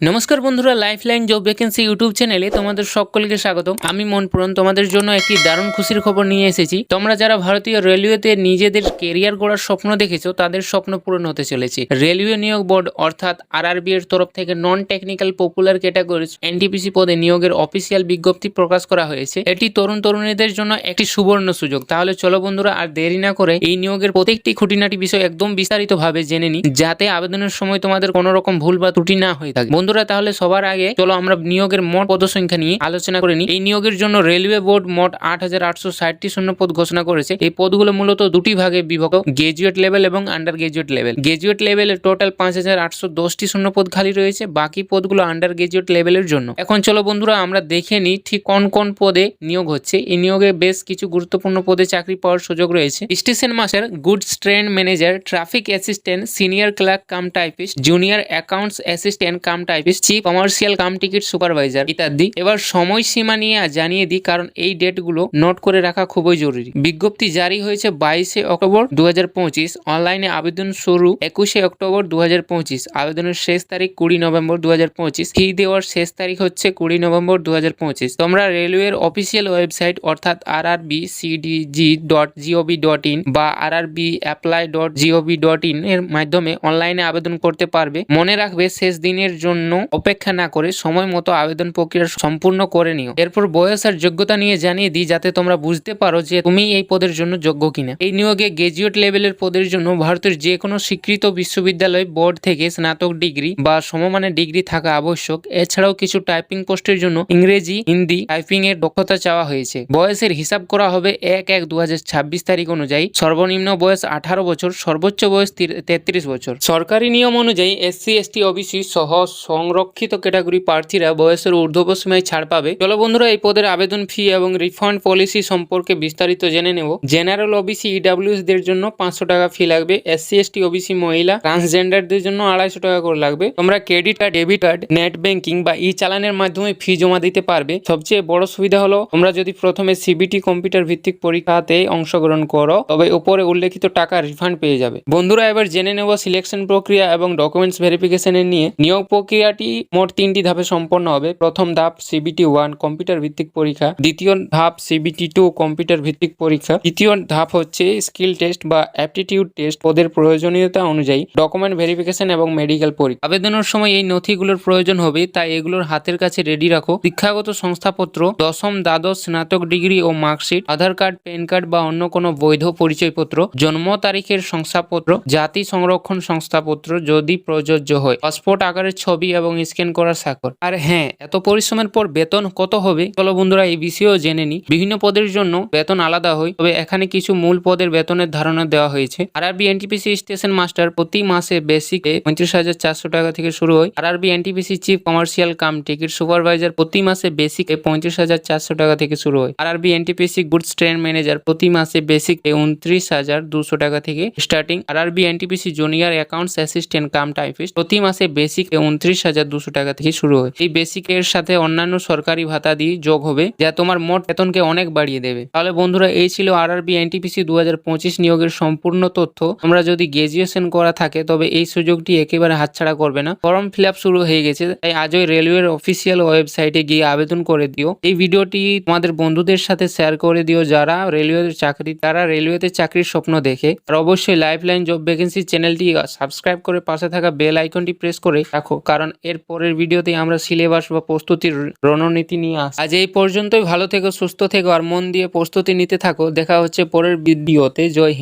নমস্কার বন্ধুরা lifeline job vacancy YouTube চ্যানেলে তোমাদের সকলকে স্বাগত আমি মনপুরন তোমাদের জন্য একটি দারুণ খুশির খবর নিয়ে এসেছি। তোমরা যারা ভারতীয় রেলওয়েতে নিজেদের কেরিয়ার গড়ার স্বপ্ন দেখেছ, তাদের স্বপ্ন পূরণ হতে চলেছে। রেলওয়ে নিয়োগ বোর্ড অর্থাৎ আরআরবি এর তরফ থেকে non technical popular categories NTPC পদে নিয়োগের অফিসিয়াল বিজ্ঞপ্তি প্রকাশ করা হয়েছে। এটি তরুণ তরুণীদের জন্য একটি সুবর্ণ সুযোগ। তাহলে চলো বন্ধুরা, আর দেরি না করে এই নিয়োগের প্রত্যেকটি খুঁটিনাটি বিষয় একদম বিস্তারিতভাবে জেনে নিই, যাতে আবেদনের সময় তোমাদের কোনো রকম ভুল বা ত্রুটি না হয়ে থাকে। বন্ধুরা, তাহলে সবার আগে চলো আমরা নিয়োগের মোট পদসংখ্যা নিয়ে আলোচনা করে নিই। এই নিয়োগের জন্য রেলওয়ে বোর্ড মোট আট হাজার আটশো ষাটটি শূন্য পদ ঘোষণা করেছে। এই পদগুলো মূলত দুটি ভাগে বিভক্ত, গ্রাজুয়েট লেভেল এবং আন্ডার গ্রাজুয়েট লেভেল। গ্রাজুয়েট লেভেলে টোটাল পাঁচ হাজার আটশো দশটি শূন্য পদ খালি রয়েছে, বাকি পদগুলো আন্ডার গ্রাজুয়েট লেভেলের জন্য। এখন চলো বন্ধুরা, আমরা দেখে নিই ঠিক কোন কোন পদে নিয়োগ হচ্ছে। এই নিয়োগে বেশ কিছু গুরুত্বপূর্ণ পদে চাকরি পাওয়ার সুযোগ রয়েছে। Station master, goods train manager, traffic assistant, senior clerk, cum typist, junior accounts assistant, cum typist chief commercial cum ticket supervisor ইত্যাদি এবার সময়সীমা নিয়ে জানিয়ে দিই, কারণ এই ডেটগুলো নোট করে রাখা খুবই জরুরি। বিজ্ঞপ্তি জারি হয়েছে বাইশে অক্টোবর দু হাজার পঁচিশ। অনলাইনে আবেদন শুরু একুশে অক্টোবর দু হাজার পঁচিশ। আবেদনের শেষ তারিখ কুড়ি নভেম্বর দু ফি দেওয়ার শেষ তারিখ হচ্ছে কুড়ি নভেম্বর দু হাজার পঁচিশ। তোমরা রেলওয়ের অফিসিয়াল ওয়েবসাইট অর্থাৎ R R B CDG dot GOV dot in বা R R B apply dot GOV dot in এর মাধ্যমে অনলাইনে আবেদন করতে পারবে। মনে রাখবে, শেষ দিনের জন্য অপেক্ষা না করে সময় মতো আবেদন প্রক্রিয়া সম্পূর্ণ করে নিও। এরপর বয়স আর যোগ্যতা নিয়ে জানিয়ে দিই যাতে তোমরা বুঝতে পারো যে তুমি এই পদের জন্য যোগ্য কিনা। এই নিয়োগে গ্রাজুয়েট লেভেলের পদের জন্য ভারতের যে কোনো স্বীকৃত বিশ্ববিদ্যালয় বোর্ড থেকে স্নাতক ডিগ্রি বা সমমানের ডিগ্রি থাকা আবশ্যক। এছাড়াও কিছু টাইপিং পোস্টের জন্য ইংরেজি, হিন্দি টাইপিং এর দক্ষতা চাওয়া হয়েছে। বয়সের হিসাব করা হবে এক এক দু তারিখ অনুযায়ী। সর্বনিম্ন বয়স আঠারো বছর, সর্বোচ্চ বয়স তেত্রিশ বছর। সরকারি নিয়ম অনুযায়ী এসসি, এসটি, ওবিসি সহ সংরক্ষিত ক্যাটাগরি প্রার্থীরা বয়সের ঊর্ধ্বব সীমায় ছাড় পাবে। চলো বন্ধুরা, এই পদের আবেদন ফি এবং রিফান্ড পলিসি সম্পর্কে বিস্তারিত জেনে নেব। জেনারেল ওবিসি ইডাব্লিউএস দের জন্য পাঁচশো টাকা ফি লাগবে। এসসি, এসটি, ওবিসি মহিলা, ট্রান্সজেন্ডারদের জন্য আড়াইশো টাকা করে লাগবে। তোমরা credit card, debit card, net banking বা ই চালানের মাধ্যমে ফি জমা দিতে পারবে। সবচেয়ে বড় সুবিধা হলো, তোমরা যদি প্রথমে সিবিটি কম্পিউটার ভিত্তিক পরীক্ষাতে অংশগ্রহণ করো, তবে উপরে উল্লেখিত টাকা রিফান্ড পেয়ে যাবে। বন্ধুরা, এবার জেনে নেব সিলেকশন প্রক্রিয়া এবং ডকুমেন্টস ভেরিফিকেশনের নিয়ে নিয়োগ প্রক্রিয়াটি মোট তিনটি ধাপে সম্পন্ন হবে। প্রথম ধাপ সিবিটি ওয়ান কম্পিউটার ভিত্তিক পরীক্ষা। দ্বিতীয় ধাপ সিবিটি টু কম্পিউটার ভিত্তিক পরীক্ষা। তৃতীয় ধাপ হচ্ছে স্কিল টেস্ট বা অ্যাপটিটিউড টেস্ট পদের প্রয়োজনীয়তা অনুযায়ী ডকুমেন্ট ভেরিফিকেশন এবং মেডিকেল পরীক্ষা। আবেদনের সময় এই নথিগুলোর প্রয়োজন হবে, তাই এগুলোর হাতের কাছে রেডি রাখো। শিক্ষাগত সংস্থাপত্র, দশম, দ্বাদশ, স্নাতক ডিগ্রি ও marksheet, Aadhaar card, PAN card বা অন্য কোনো বৈধ পরিচয়পত্র, জন্ম তারিখের শংসাপত্র, জাতি সংরক্ষণ সংস্থাপত্র যদি প্রযোজ্য হয়। পাসপোর্ট আকারের ছবি এবং স্ক্যান করার স্বাক্ষর। আর হ্যাঁ এত পরিশ্রমের পর বেতন কত হবে? চলো বন্ধুরা, এই বিষয়েও জেনে নি বিভিন্ন পদের জন্য বেতন আলাদা হয়, তবে এখানে কিছু মূল পদের বেতনের ধারণা দেওয়া হয়েছে। আর আরবি এনটিপিসি স্টেশন মাস্টার প্রতি মাসে বেসিক পঁয়ত্রিশ হাজার চারশো টাকা থেকে শুরু হয়। R RB NTPC chief commercial cum ticket supervisor প্রতি মাসে বেসিক পঁয়ত্রিশ হাজার চারশো টাকা থেকে শুরু হয়। আর আরবি এনটিপিসি গুডস ট্রেন ম্যানেজার প্রতি মাসে বেসিক উনত্রিশ হাজার দুশো টাকা থেকে starting R RB NTPC junior accounts assistant cum typist প্রতি মাসে বেসিক উনত্রিশ হাজার দুশো টাকা থেকে শুরু হয়। এই বেসিক এর সাথে অন্যান্য সরকারি ভাতা দিয়ে যোগ হবে, যা তোমার মোট বেতনকে অনেক বাড়িয়ে দেবে। তাহলে বন্ধুরা, এই ছিল আর আরবি এনটিপিসি দু হাজার পঁচিশ নিয়োগের সম্পূর্ণ তথ্য। তোমরা যদি গ্রাজুয়েশন করা থাকে, তবে এই সুযোগটি একেবারে হাতছাড়া করবে না। ফর্ম ফিল শুরু হয়ে গেছে, তাই আজই রেলওয়ের অফিসিয়াল ওয়েবসাইটে গিয়ে আবেদন করে দিও। এই ভিডিওটি তোমাদের বন্ধুদের সাথে শেয়ার করে দিও, যারা রেলওয়ের চাকরি, তারা রেলওয়েতে চাকরির স্বপ্ন দেখে। আর অবশ্যই লাইফ লাইন জব ভ্যাকেন্সি চ্যানেলটি সাবস্ক্রাইব করে পাশে থাকা বেল আইকনটি প্রেস করে রাখো কারণ এর পরের ভিডিওতে আমরা সিলেবাস বা প্রস্তুতির রণনীতি নিয়ে আস আজ এই পর্যন্তই। ভালো থেকো, সুস্থ থেকো, আর মন দিয়ে প্রস্তুতি নিতে থাকো। দেখা হচ্ছে পরের ভিডিওতে। জয় হিন্দ।